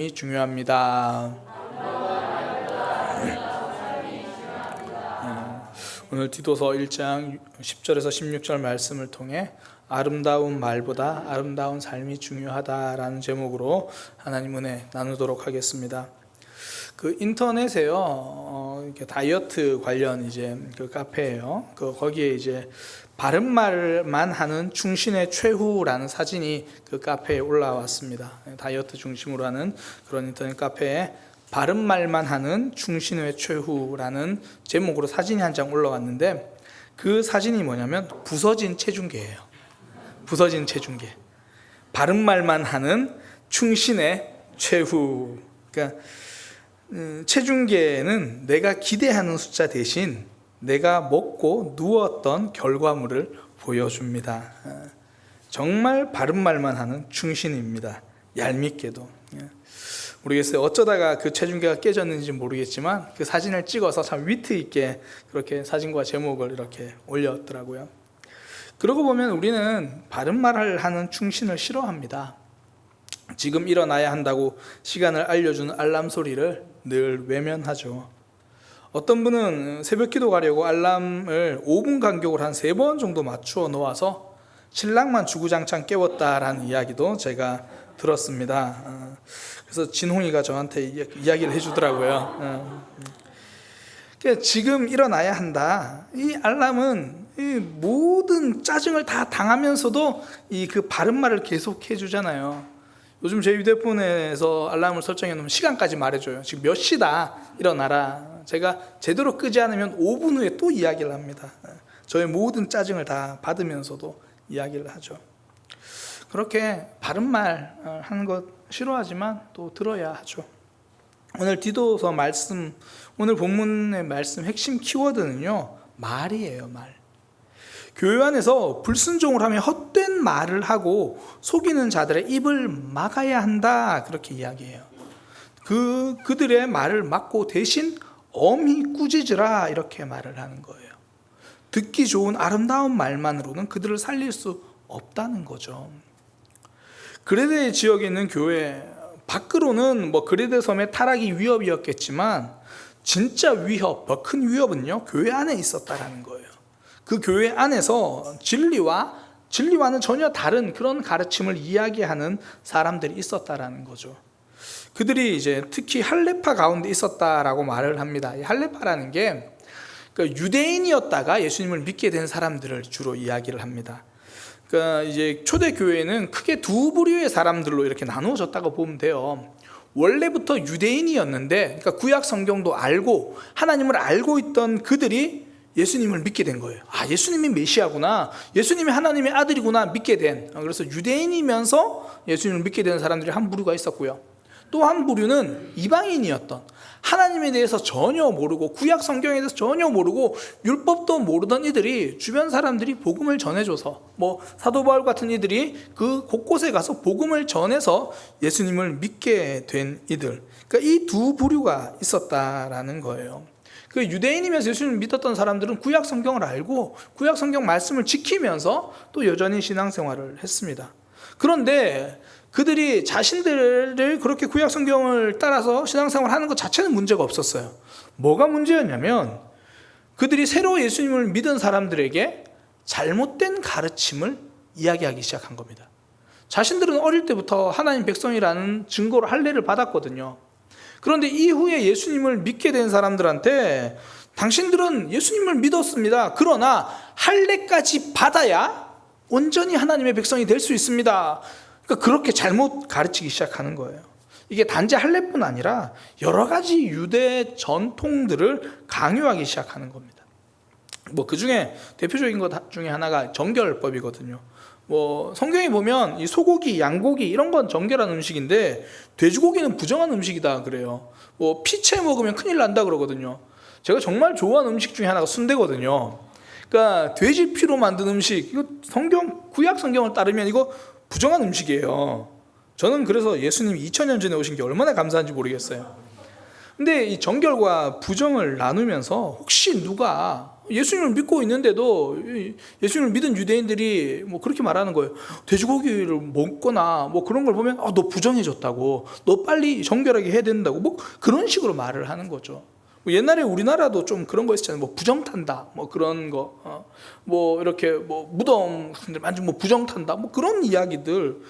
이 중요합니다. 음, 오늘 디도서 1장 10절에서 16절 말씀을 통해 아름다운 말보다 아름다운 삶이 중요하다라는 제목으로 하나님 은혜 나누도록 하겠습니다. 그 인터넷에요, 어, 이렇게 다이어트 관련 이제 그 카페예요. 그 거기에 이제 바른 말만 하는 충신의 최후라는 사진이 그 카페에 올라왔습니다. 다이어트 중심으로 하는 그런 인터넷 카페에 바른 말만 하는 충신의 최후라는 제목으로 사진이 한 장 올라왔는데 그 사진이 뭐냐면 부서진 체중계예요. 부서진 체중계. 바른 말만 하는 충신의 최후. 그러니까 음, 체중계는 내가 기대하는 숫자 대신 내가 먹고 누웠던 결과물을 보여줍니다. 어, 정말 바른 말만 하는 충신입니다. 얄밉게도. 예. 모르겠어요. 어쩌다가 그 체중계가 깨졌는지 모르겠지만 그 사진을 찍어서 참 위트 있게 그렇게 사진과 제목을 이렇게 올렸더라고요. 그러고 보면 우리는 바른 말을 하는 충신을 싫어합니다. 지금 일어나야 한다고 시간을 알려주는 알람 소리를 늘 외면하죠. 어떤 분은 새벽 기도 가려고 알람을 5분 간격으로 한세번 정도 맞추어 놓아서 신랑만 주구장창 깨웠다라는 이야기도 제가 들었습니다. 어, 그래서 진홍이가 저한테 이야기를 해주더라고요. 어, 그러니까 지금 일어나야 한다. 이 알람은 이 모든 짜증을 다 당하면서도 이 그 바른 말을 계속 해주잖아요. 요즘 제 휴대폰에서 알람을 설정해 놓으면 시간까지 말해줘요. 지금 몇 시다 일어나라. 제가 제대로 끄지 않으면 5분 후에 또 이야기를 합니다. 저의 모든 짜증을 다 받으면서도 이야기를 하죠. 그렇게 바른 말 하는 것 싫어하지만 또 들어야 하죠. 오늘 디도서 말씀, 오늘 본문의 말씀 핵심 키워드는요, 말이에요, 말. 교회 안에서 불순종을 하며 헛된 말을 하고 속이는 자들의 입을 막아야 한다. 그렇게 이야기해요. 그, 그들의 말을 막고 대신 엄히 꾸짖으라. 이렇게 말을 하는 거예요. 듣기 좋은 아름다운 말만으로는 그들을 살릴 수 없다는 거죠. 그레데 지역에 있는 교회, 밖으로는 뭐 그레데 섬의 타락이 위협이었겠지만 진짜 위협, 더 큰 위협은요, 교회 안에 있었다라는 거예요. 그 교회 안에서 진리와 진리와는 전혀 다른 그런 가르침을 이야기하는 사람들이 있었다라는 거죠. 그들이 이제 특히 할레파 가운데 있었다라고 말을 합니다. 이 할레파라는 게 그러니까 유대인이었다가 예수님을 믿게 된 사람들을 주로 이야기를 합니다. 그러니까 이제 초대 교회는 크게 두 부류의 사람들로 이렇게 나누어졌다고 보면 돼요. 원래부터 유대인이었는데, 그러니까 구약 성경도 알고 하나님을 알고 있던 그들이 예수님을 믿게 된 거예요. 아, 예수님이 메시아구나. 예수님이 하나님의 아들이구나. 믿게 된. 그래서 유대인이면서 예수님을 믿게 된 사람들이 한 부류가 있었고요. 또 한 부류는 이방인이었던 하나님에 대해서 전혀 모르고 구약 성경에 대해서 전혀 모르고 율법도 모르던 이들이 주변 사람들이 복음을 전해줘서 뭐 사도 바울 같은 이들이 그 곳곳에 가서 복음을 전해서 예수님을 믿게 된 이들. 그러니까 이 두 부류가 있었다라는 거예요. 그 유대인이면서 예수님을 믿었던 사람들은 구약 성경을 알고 구약 성경 말씀을 지키면서 또 여전히 신앙생활을 했습니다. 그런데 그들이 자신들을 그렇게 구약 성경을 따라서 신앙생활 하는 것 자체는 문제가 없었어요. 뭐가 문제였냐면 그들이 새로 예수님을 믿은 사람들에게 잘못된 가르침을 이야기하기 시작한 겁니다. 자신들은 어릴 때부터 하나님 백성이라는 증거로 할례를 받았거든요. 그런데 이후에 예수님을 믿게 된 사람들한테 당신들은 예수님을 믿었습니다. 그러나 할례까지 받아야 온전히 하나님의 백성이 될 수 있습니다. 그러니까 그렇게 잘못 가르치기 시작하는 거예요. 이게 단지 할례뿐 아니라 여러 가지 유대 전통들을 강요하기 시작하는 겁니다. 뭐 그 중에 대표적인 것 중에 하나가 정결법이거든요. 뭐 성경에 보면 이 소고기, 양고기 이런 건 정결한 음식인데 돼지고기는 부정한 음식이다 그래요. 뭐 피채 먹으면 큰일 난다 그러거든요. 제가 정말 좋아하는 음식 중에 하나가 순대거든요. 그러니까 돼지 피로 만든 음식 이거 성경 구약 성경을 따르면 이거 부정한 음식이에요. 저는 그래서 예수님이 2000년 전에 오신 게 얼마나 감사한지 모르겠어요. 근데 이 정결과 부정을 나누면서 혹시 누가 예수님을 믿고 있는데도 이 예수님을 믿은 유대인들이 뭐 그렇게 말하는 거예요. 돼지고기를 먹거나 뭐 그런 걸 보면 아, 너 부정해졌다고, 너 빨리 정결하게 해야 된다고 뭐 그런 식으로 말을 하는 거죠. 뭐 옛날에 우리나라도 좀 그런 거 있었잖아요. 뭐 부정 탄다, 뭐 그런 거, 어, 뭐 이렇게 뭐 무덤 만약 뭐 부정 탄다, 뭐 그런 이야기들.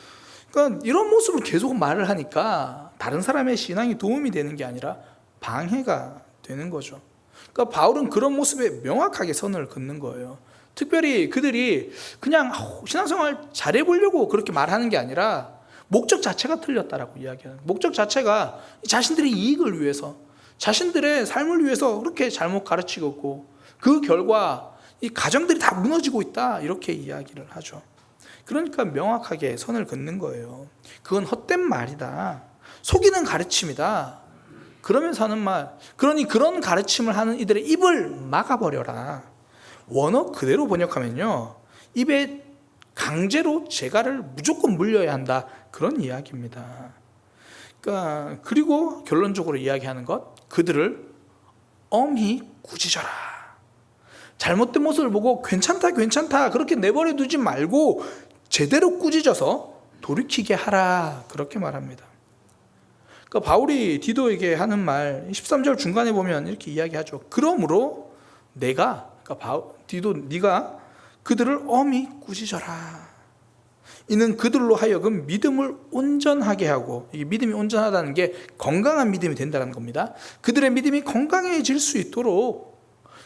그러니까 이런 모습으로 계속 말을 하니까 다른 사람의 신앙이 도움이 되는 게 아니라 방해가 되는 거죠. 그러니까 바울은 그런 모습에 명확하게 선을 긋는 거예요. 특별히 그들이 그냥 신앙생활 잘해보려고 그렇게 말하는 게 아니라 목적 자체가 틀렸다라고 이야기하는. 목적 자체가 자신들의 이익을 위해서 자신들의 삶을 위해서 그렇게 잘못 가르치고 있고 그 결과 이 가정들이 다 무너지고 있다 이렇게 이야기를 하죠. 그러니까 명확하게 선을 긋는 거예요. 그건 헛된 말이다. 속이는 가르침이다. 그러면서 하는 말. 그러니 그런 가르침을 하는 이들의 입을 막아버려라. 원어 그대로 번역하면요. 입에 강제로 재갈을 무조건 물려야 한다. 그런 이야기입니다. 그러니까 그리고 결론적으로 이야기하는 것 그들을 엄히 꾸짖어라. 잘못된 모습을 보고 괜찮다 괜찮다 그렇게 내버려 두지 말고 제대로 꾸짖어서 돌이키게 하라 그렇게 말합니다. 그러니까 바울이 디도에게 하는 말 13절 중간에 보면 이렇게 이야기하죠. 그러므로 내가 그러니까 바울, 디도 네가 그들을 엄히 꾸짖어라. 이는 그들로 하여금 믿음을 온전하게 하고 이게 믿음이 온전하다는 게 건강한 믿음이 된다는 겁니다. 그들의 믿음이 건강해질 수 있도록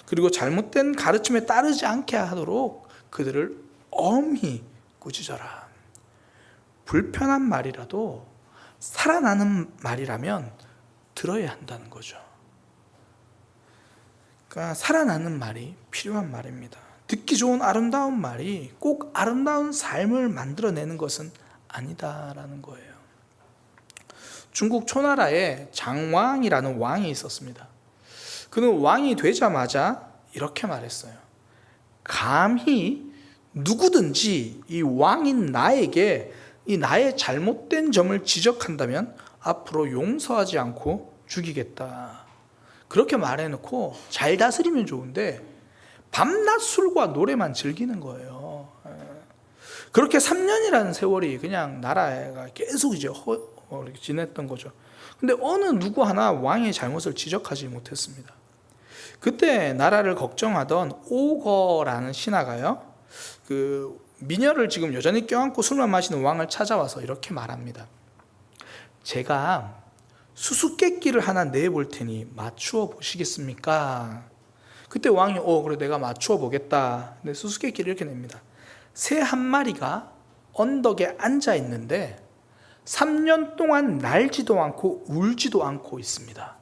그리고 잘못된 가르침에 따르지 않게 하도록 그들을 엄히 꾸짖어라. 불편한 말이라도 살아나는 말이라면 들어야 한다는 거죠. 그러니까 살아나는 말이 필요한 말입니다. 듣기 좋은 아름다운 말이 꼭 아름다운 삶을 만들어내는 것은 아니다라는 거예요. 중국 초나라에 장왕이라는 왕이 있었습니다. 그는 왕이 되자마자 이렇게 말했어요. 감히 누구든지 이 왕인 나에게 이 나의 잘못된 점을 지적한다면 앞으로 용서하지 않고 죽이겠다. 그렇게 말해놓고 잘 다스리면 좋은데 밤낮 술과 노래만 즐기는 거예요. 예. 그렇게 3년이라는 세월이 그냥 나라가 계속 이제 허, 어, 이렇게 지냈던 거죠. 근데 어느 누구 하나 왕의 잘못을 지적하지 못했습니다. 그때 나라를 걱정하던 오거라는 신하가요. 그 미녀를 지금 여전히 껴안고 술만 마시는 왕을 찾아와서 이렇게 말합니다. 제가 수수께끼를 하나 내볼 테니 맞추어 보시겠습니까? 그때 왕이 어 그래 내가 맞추어 보겠다. 근데 수수께끼를 이렇게 냅니다. 새 한 마리가 언덕에 앉아 있는데 3년 동안 날지도 않고 울지도 않고 있습니다.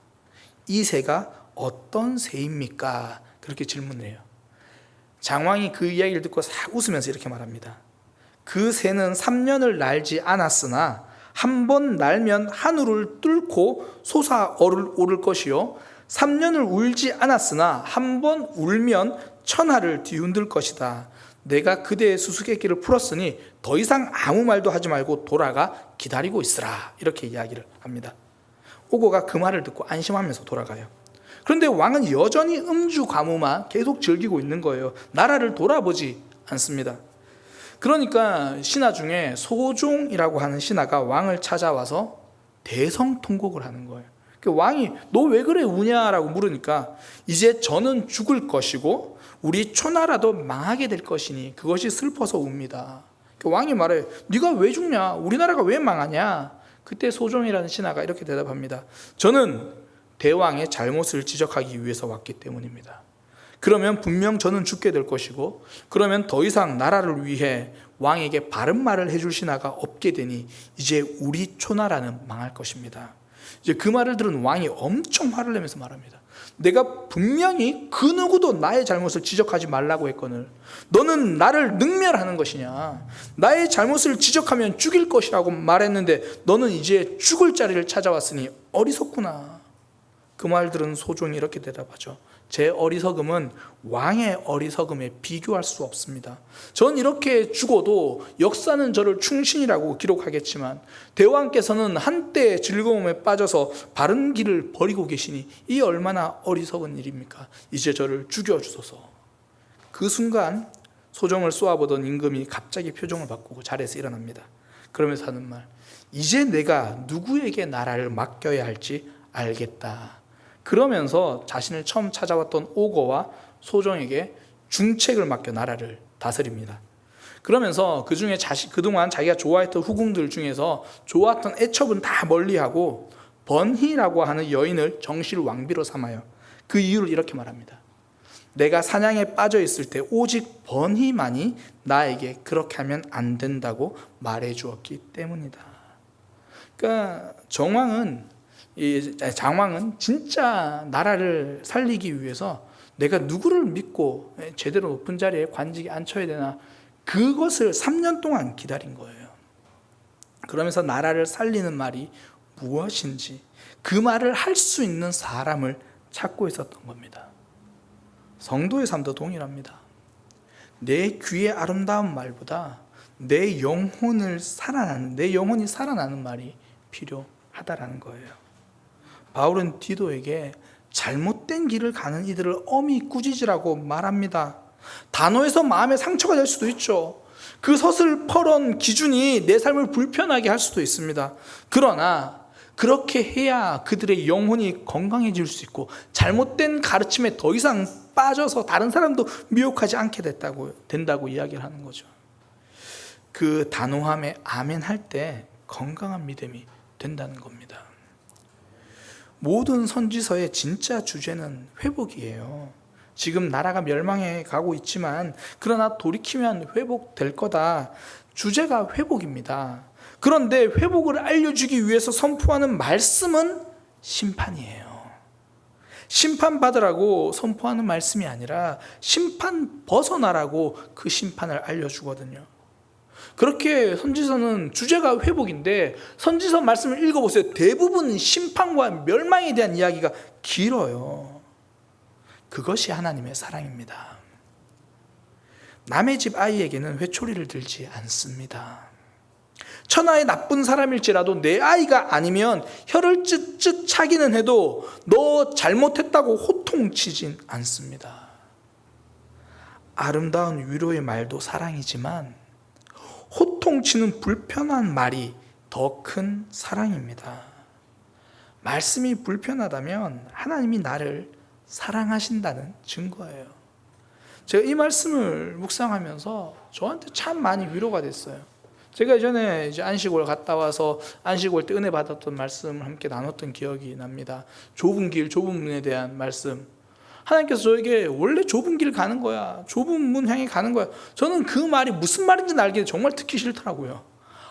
이 새가 어떤 새입니까? 그렇게 질문을 해요. 장왕이 그 이야기를 듣고 싹 웃으면서 이렇게 말합니다. 그 새는 3년을 날지 않았으나 한 번 날면 하늘을 뚫고 솟아오를 오를 것이요 3년을 울지 않았으나 한 번 울면 천하를 뒤흔들 것이다. 내가 그대의 수수께끼를 풀었으니 더 이상 아무 말도 하지 말고 돌아가 기다리고 있으라. 이렇게 이야기를 합니다. 오고가 그 말을 듣고 안심하면서 돌아가요. 그런데 왕은 여전히 음주 가무만 계속 즐기고 있는 거예요. 나라를 돌아보지 않습니다. 그러니까 신하 중에 소종이라고 하는 신하가 왕을 찾아와서 대성통곡을 하는 거예요. 그 왕이 너 왜 그래 우냐라고 물으니까 이제 저는 죽을 것이고 우리 초나라도 망하게 될 것이니 그것이 슬퍼서 웁니다. 그 왕이 말해 네가 왜 죽냐? 우리나라가 왜 망하냐? 그때 소종이라는 신하가 이렇게 대답합니다. 저는 대왕의 잘못을 지적하기 위해서 왔기 때문입니다. 그러면 분명 저는 죽게 될 것이고 그러면 더 이상 나라를 위해 왕에게 바른 말을 해줄 신하가 없게 되니 이제 우리 초나라는 망할 것입니다. 이제 그 말을 들은 왕이 엄청 화를 내면서 말합니다. 내가 분명히 그 누구도 나의 잘못을 지적하지 말라고 했거늘 너는 나를 능멸하는 것이냐 나의 잘못을 지적하면 죽일 것이라고 말했는데 너는 이제 죽을 자리를 찾아왔으니 어리석구나 그 말 들은 소종이 이렇게 대답하죠 제 어리석음은 왕의 어리석음에 비교할 수 없습니다. 전 이렇게 죽어도 역사는 저를 충신이라고 기록하겠지만 대왕께서는 한때 즐거움에 빠져서 바른 길을 버리고 계시니 이 얼마나 어리석은 일입니까? 이제 저를 죽여 주소서. 그 순간 소정을 쏘아보던 임금이 갑자기 표정을 바꾸고 자리에서 일어납니다. 그러면서 하는 말, 이제 내가 누구에게 나라를 맡겨야 할지 알겠다. 그러면서 자신을 처음 찾아왔던 오거와 소정에게 중책을 맡겨 나라를 다스립니다. 그러면서 그 중에 자신 그동안 자기가 좋아했던 후궁들 중에서 좋았던 애첩은 다 멀리하고 번희라고 하는 여인을 정실 왕비로 삼아요. 그 이유를 이렇게 말합니다. 내가 사냥에 빠져 있을 때 오직 번희만이 나에게 그렇게 하면 안 된다고 말해 주었기 때문이다. 그러니까 정왕은 이 장왕은 진짜 나라를 살리기 위해서 내가 누구를 믿고 제대로 높은 자리에 관직에 앉혀야 되나 그것을 3년 동안 기다린 거예요. 그러면서 나라를 살리는 말이 무엇인지 그 말을 할 수 있는 사람을 찾고 있었던 겁니다. 성도의 삶도 동일합니다. 내 귀의 아름다운 말보다 내 영혼을 살아나는 내 영혼이 살아나는 말이 필요하다라는 거예요. 바울은 디도에게 잘못된 길을 가는 이들을 엄히 꾸짖으라고 말합니다. 단어에서 마음에 상처가 될 수도 있죠. 그 서슬퍼런 기준이 내 삶을 불편하게 할 수도 있습니다. 그러나 그렇게 해야 그들의 영혼이 건강해질 수 있고 잘못된 가르침에 더 이상 빠져서 다른 사람도 미혹하지 않게 됐다고 된다고 이야기를 하는 거죠. 그 단호함에 아멘 할 때 건강한 믿음이 된다는 겁니다. 모든 선지서의 진짜 주제는 회복이에요. 지금 나라가 멸망해 가고 있지만 그러나 돌이키면 회복될 거다. 주제가 회복입니다. 그런데 회복을 알려주기 위해서 선포하는 말씀은 심판이에요. 심판받으라고 선포하는 말씀이 아니라 심판 벗어나라고 그 심판을 알려주거든요. 그렇게 선지서는 주제가 회복인데 선지서 말씀을 읽어보세요. 대부분 심판과 멸망에 대한 이야기가 길어요. 그것이 하나님의 사랑입니다. 남의 집 아이에게는 회초리를 들지 않습니다. 천하의 나쁜 사람일지라도 내 아이가 아니면 혀를 쯧쯧 차기는 해도 너 잘못했다고 호통치진 않습니다. 아름다운 위로의 말도 사랑이지만 호통치는 불편한 말이 더 큰 사랑입니다. 말씀이 불편하다면 하나님이 나를 사랑하신다는 증거예요. 제가 이 말씀을 묵상하면서 저한테 참 많이 위로가 됐어요. 제가 예전에 이제 안식월 갔다 와서 안식월 때 은혜 받았던 말씀을 함께 나눴던 기억이 납니다. 좁은 길, 좁은 문에 대한 말씀. 하나님께서 저에게 원래 좁은 길 가는 거야. 좁은 문 향해 가는 거야. 저는 그 말이 무슨 말인지 알기 정말 듣기 싫더라고요.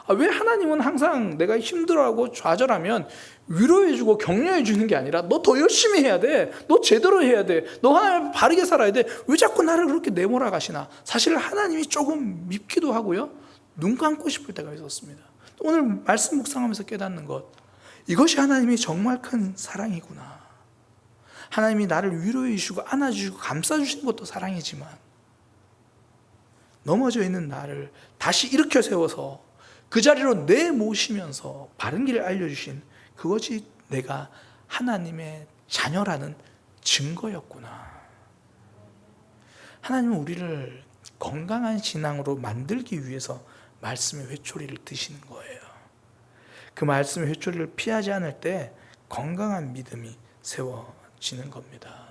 아, 왜 하나님은 항상 내가 힘들어하고 좌절하면 위로해주고 격려해주는 게 아니라 너 더 열심히 해야 돼. 너 제대로 해야 돼. 너 하나님 바르게 살아야 돼. 왜 자꾸 나를 그렇게 내몰아 가시나. 사실 하나님이 조금 밉기도 하고요. 눈 감고 싶을 때가 있었습니다. 오늘 말씀 묵상하면서 깨닫는 것. 이것이 하나님이 정말 큰 사랑이구나. 하나님이 나를 위로해 주시고 안아 주시고 감싸주시는 것도 사랑이지만 넘어져 있는 나를 다시 일으켜 세워서 그 자리로 내모시면서 바른 길을 알려 주신 그것이 내가 하나님의 자녀라는 증거였구나. 하나님은 우리를 건강한 신앙으로 만들기 위해서 말씀의 회초리를 드시는 거예요. 그 말씀의 회초리를 피하지 않을 때 건강한 믿음이 세워 지는 겁니다.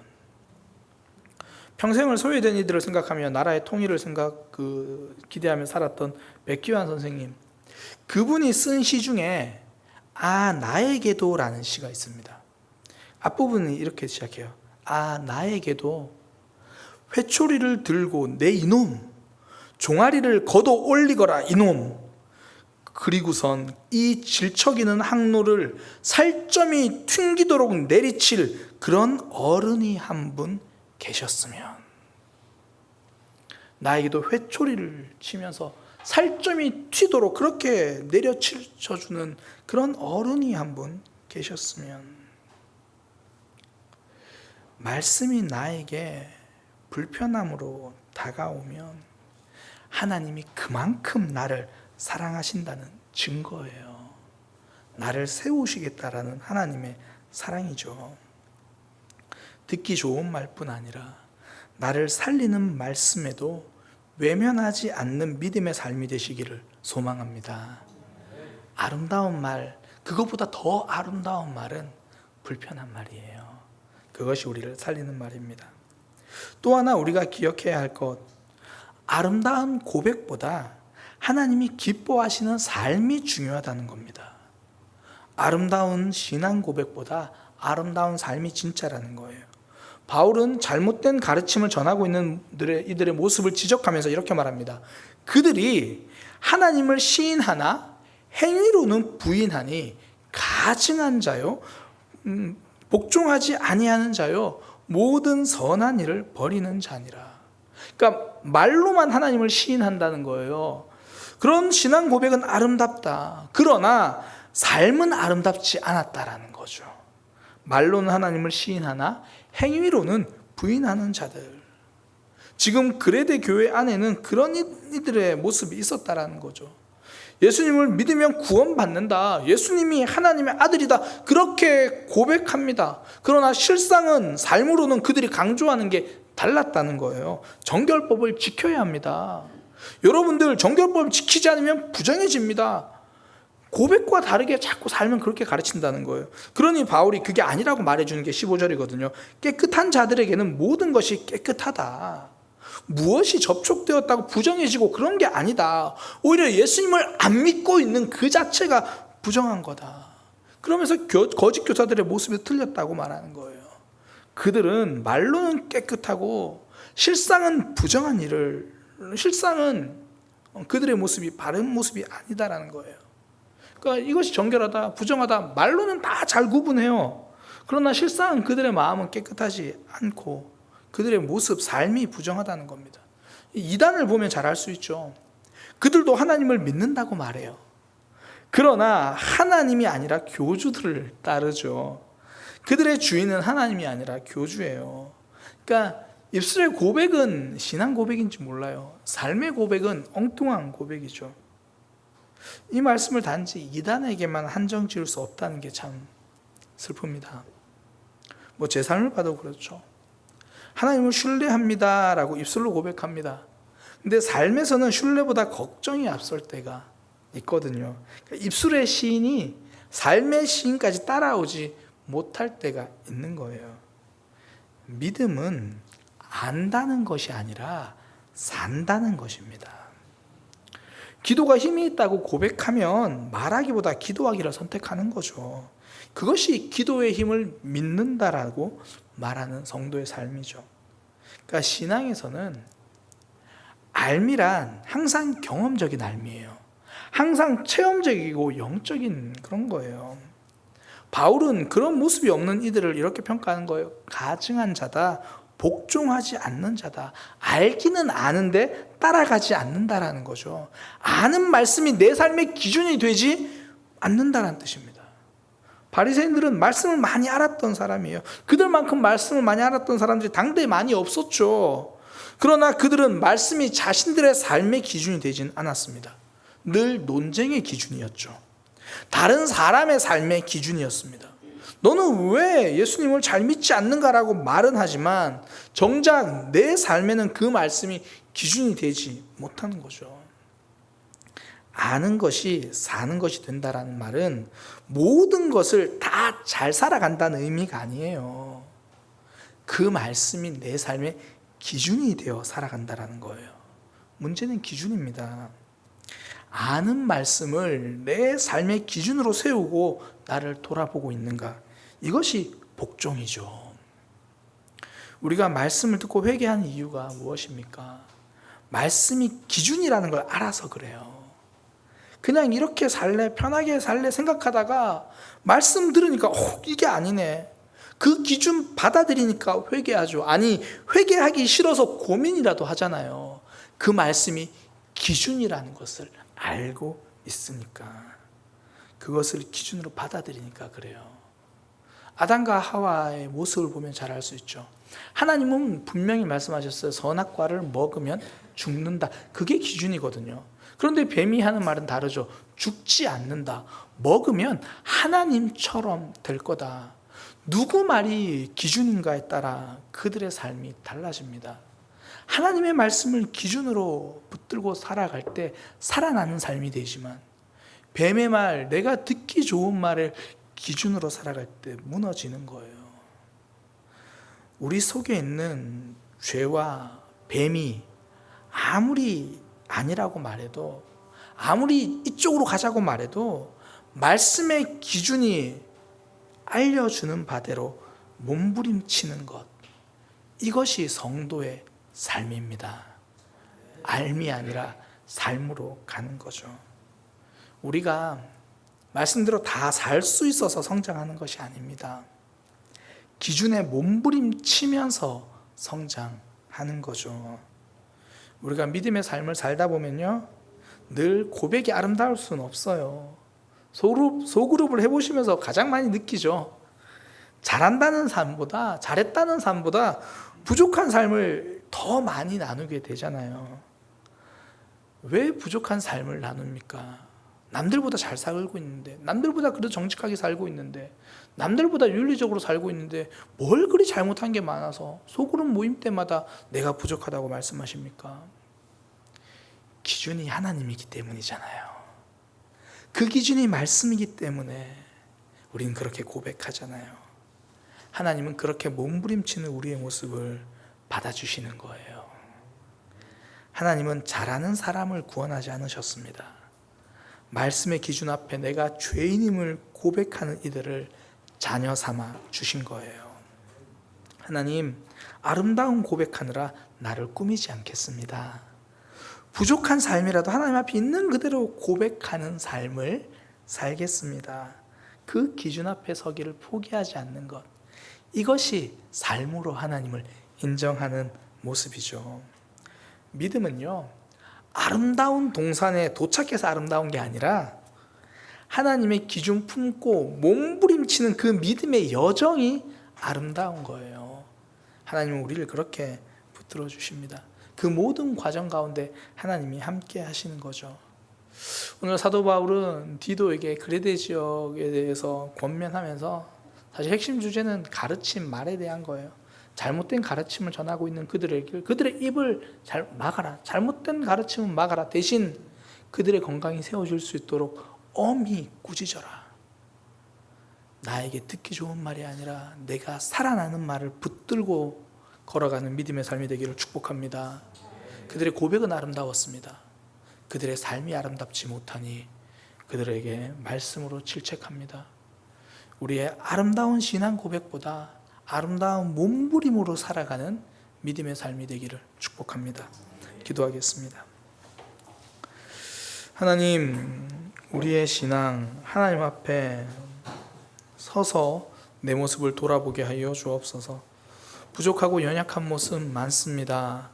평생을 소외된 이들을 생각하며 나라의 통일을 생각 그 기대하며 살았던 백기환 선생님 그분이 쓴 시 중에 아 나에게도라는 시가 있습니다. 앞부분이 이렇게 시작해요. 아 나에게도 회초리를 들고 내 이놈 종아리를 걷어 올리거라 이놈 그리고선 이 질척이는 항로를 살점이 튕기도록 내리칠 그런 어른이 한 분 계셨으면 나에게도 회초리를 치면서 살점이 튀도록 그렇게 내려쳐주는 그런 어른이 한 분 계셨으면 말씀이 나에게 불편함으로 다가오면 하나님이 그만큼 나를 사랑하신다는 증거예요. 나를 세우시겠다라는 하나님의 사랑이죠. 듣기 좋은 말뿐 아니라 나를 살리는 말씀에도 외면하지 않는 믿음의 삶이 되시기를 소망합니다. 아름다운 말, 그것보다 더 아름다운 말은 불편한 말이에요. 그것이 우리를 살리는 말입니다. 또 하나 우리가 기억해야 할 것, 아름다운 고백보다 하나님이 기뻐하시는 삶이 중요하다는 겁니다. 아름다운 신앙 고백보다 아름다운 삶이 진짜라는 거예요. 바울은 잘못된 가르침을 전하고 있는 이들의, 모습을 지적하면서 이렇게 말합니다. 그들이 하나님을 시인하나 행위로는 부인하니 가증한 자요, 음, 복종하지 아니하는 자요, 모든 선한 일을 버리는 자니라. 그러니까 말로만 하나님을 시인한다는 거예요. 그런 신앙 고백은 아름답다. 그러나 삶은 아름답지 않았다라는 거죠. 말로는 하나님을 시인하나 행위로는 부인하는 자들. 지금 그레데 교회 안에는 그런 이들의 모습이 있었다라는 거죠. 예수님을 믿으면 구원받는다. 예수님이 하나님의 아들이다. 그렇게 고백합니다. 그러나 실상은 삶으로는 그들이 강조하는 게 달랐다는 거예요. 정결법을 지켜야 합니다. 여러분들 정결법을 지키지 않으면 부정해집니다. 고백과 다르게 자꾸 살면 그렇게 가르친다는 거예요. 그러니 바울이 그게 아니라고 말해주는 게 15절이거든요. 깨끗한 자들에게는 모든 것이 깨끗하다. 무엇이 접촉되었다고 부정해지고 그런 게 아니다. 오히려 예수님을 안 믿고 있는 그 자체가 부정한 거다. 그러면서 교, 거짓 교사들의 모습이 틀렸다고 말하는 거예요. 그들은 말로는 깨끗하고 실상은 부정한 일을 실상은 그들의 모습이 바른 모습이 아니다라는 거예요. 그러니까 이것이 정결하다, 부정하다 말로는 다 잘 구분해요. 그러나 실상은 그들의 마음은 깨끗하지 않고 그들의 모습, 삶이 부정하다는 겁니다. 이단을 보면 잘 알 수 있죠. 그들도 하나님을 믿는다고 말해요. 그러나 하나님이 아니라 교주들을 따르죠. 그들의 주인은 하나님이 아니라 교주예요. 그러니까 입술의 고백은 신앙 고백인지 몰라요. 삶의 고백은 엉뚱한 고백이죠. 이 말씀을 단지 이단에게만 한정 지을 수 없다는 게 참 슬픕니다. 뭐 제 삶을 봐도 그렇죠. 하나님을 신뢰합니다라고 입술로 고백합니다. 근데 삶에서는 신뢰보다 걱정이 앞설 때가 있거든요. 그러니까 입술의 시인이 삶의 시인까지 따라오지 못할 때가 있는 거예요. 믿음은 안다는 것이 아니라 산다는 것입니다. 기도가 힘이 있다고 고백하면 말하기보다 기도하기를 선택하는 거죠. 그것이 기도의 힘을 믿는다라고 말하는 성도의 삶이죠. 그러니까 신앙에서는 알미란 항상 경험적인 알미예요. 항상 체험적이고 영적인 그런 거예요. 바울은 그런 모습이 없는 이들을 이렇게 평가하는 거예요. 가증한 자다, 복종하지 않는 자다. 알기는 아는데 따라가지 않는다라는 거죠. 아는 말씀이 내 삶의 기준이 되지 않는다라는 뜻입니다. 바리새인들은 말씀을 많이 알았던 사람이에요. 그들만큼 말씀을 많이 알았던 사람들이 당대에 많이 없었죠. 그러나 그들은 말씀이 자신들의 삶의 기준이 되진 않았습니다. 늘 논쟁의 기준이었죠. 다른 사람의 삶의 기준이었습니다. 너는 왜 예수님을 잘 믿지 않는가라고 말은 하지만 정작 내 삶에는 그 말씀이 기준이 되지 못하는 거죠. 아는 것이 사는 것이 된다라는 말은 모든 것을 다 잘 살아간다는 의미가 아니에요. 그 말씀이 내 삶의 기준이 되어 살아간다라는 거예요. 문제는 기준입니다. 아는 말씀을 내 삶의 기준으로 세우고 나를 돌아보고 있는가? 이것이 복종이죠. 우리가 말씀을 듣고 회개하는 이유가 무엇입니까? 말씀이 기준이라는 걸 알아서 그래요. 그냥 이렇게 살래, 편하게 살래 생각하다가 말씀 들으니까, 어, 이게 아니네. 그 기준 받아들이니까 회개하죠. 아니, 회개하기 싫어서 고민이라도 하잖아요. 그 말씀이 기준이라는 것을 알고 있으니까. 그것을 기준으로 받아들이니까 그래요. 아담과 하와의 모습을 보면 잘 알 수 있죠. 하나님은 분명히 말씀하셨어요. 선악과를 먹으면 죽는다. 그게 기준이거든요. 그런데 뱀이 하는 말은 다르죠. 죽지 않는다. 먹으면 하나님처럼 될 거다. 누구 말이 기준인가에 따라 그들의 삶이 달라집니다. 하나님의 말씀을 기준으로 붙들고 살아갈 때 살아나는 삶이 되지만 뱀의 말, 내가 듣기 좋은 말을 기준으로 살아갈 때 무너지는 거예요. 우리 속에 있는 죄와 뱀이 아무리 아니라고 말해도 아무리 이쪽으로 가자고 말해도 말씀의 기준이 알려주는 바대로 몸부림치는 것 이것이 성도의 삶입니다. 알미 아니라 삶으로 가는 거죠. 우리가 말씀대로 다 살 수 있어서 성장하는 것이 아닙니다. 기준에 몸부림치면서 성장하는 거죠. 우리가 믿음의 삶을 살다 보면요, 늘 고백이 아름다울 수는 없어요. 소그룹, 소그룹을 해보시면서 가장 많이 느끼죠. 잘한다는 삶보다, 잘했다는 삶보다 부족한 삶을 더 많이 나누게 되잖아요. 왜 부족한 삶을 나눕니까? 남들보다 잘 살고 있는데, 남들보다 그래도 정직하게 살고 있는데, 남들보다 윤리적으로 살고 있는데, 뭘 그리 잘못한 게 많아서 소그룹 모임 때마다 내가 부족하다고 말씀하십니까? 기준이 하나님이기 때문이잖아요. 그 기준이 말씀이기 때문에 우리는 그렇게 고백하잖아요. 하나님은 그렇게 몸부림치는 우리의 모습을 받아주시는 거예요. 하나님은 잘하는 사람을 구원하지 않으셨습니다. 말씀의 기준 앞에 내가 죄인임을 고백하는 이들을 자녀 삼아 주신 거예요. 하나님, 아름다운 고백하느라 나를 꾸미지 않겠습니다. 부족한 삶이라도 하나님 앞에 있는 그대로 고백하는 삶을 살겠습니다. 그 기준 앞에 서기를 포기하지 않는 것. 이것이 삶으로 하나님을 인정하는 모습이죠. 믿음은요, 아름다운 동산에 도착해서 아름다운 게 아니라 하나님의 기준 품고 몸부림치는 그 믿음의 여정이 아름다운 거예요. 하나님은 우리를 그렇게 붙들어 주십니다. 그 모든 과정 가운데 하나님이 함께 하시는 거죠. 오늘 사도 바울은 디도에게 그레데 지역에 대해서 권면하면서 사실 핵심 주제는 가르침 말에 대한 거예요. 잘못된 가르침을 전하고 있는 그들에게 그들의 입을 잘 막아라. 잘못된 가르침은 막아라. 대신 그들의 건강이 세워질 수 있도록 엄히 꾸짖어라. 나에게 듣기 좋은 말이 아니라 내가 살아나는 말을 붙들고 걸어가는 믿음의 삶이 되기를 축복합니다. 그들의 고백은 아름다웠습니다. 그들의 삶이 아름답지 못하니 그들에게 말씀으로 질책합니다. 우리의 아름다운 신앙 고백보다 아름다운 몸부림으로 살아가는 믿음의 삶이 되기를 축복합니다. 기도하겠습니다. 하나님, 우리의 신앙 하나님 앞에 서서 내 모습을 돌아보게 하여 주옵소서. 부족하고 연약한 모습 많습니다.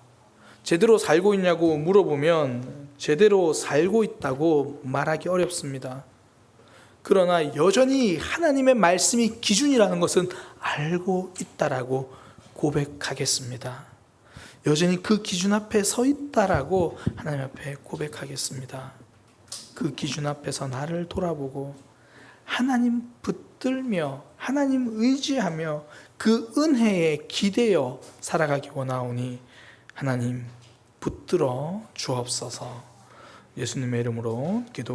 제대로 살고 있냐고 물어보면 제대로 살고 있다고 말하기 어렵습니다. 그러나 여전히 하나님의 말씀이 기준이라는 것은 알고 있다라고 고백하겠습니다. 여전히 그 기준 앞에 서 있다라고 하나님 앞에 고백하겠습니다. 그 기준 앞에서 나를 돌아보고 하나님 붙들며 하나님 의지하며 그 은혜에 기대어 살아가기 원하오니 하나님 붙들어 주옵소서 예수님의 이름으로 기도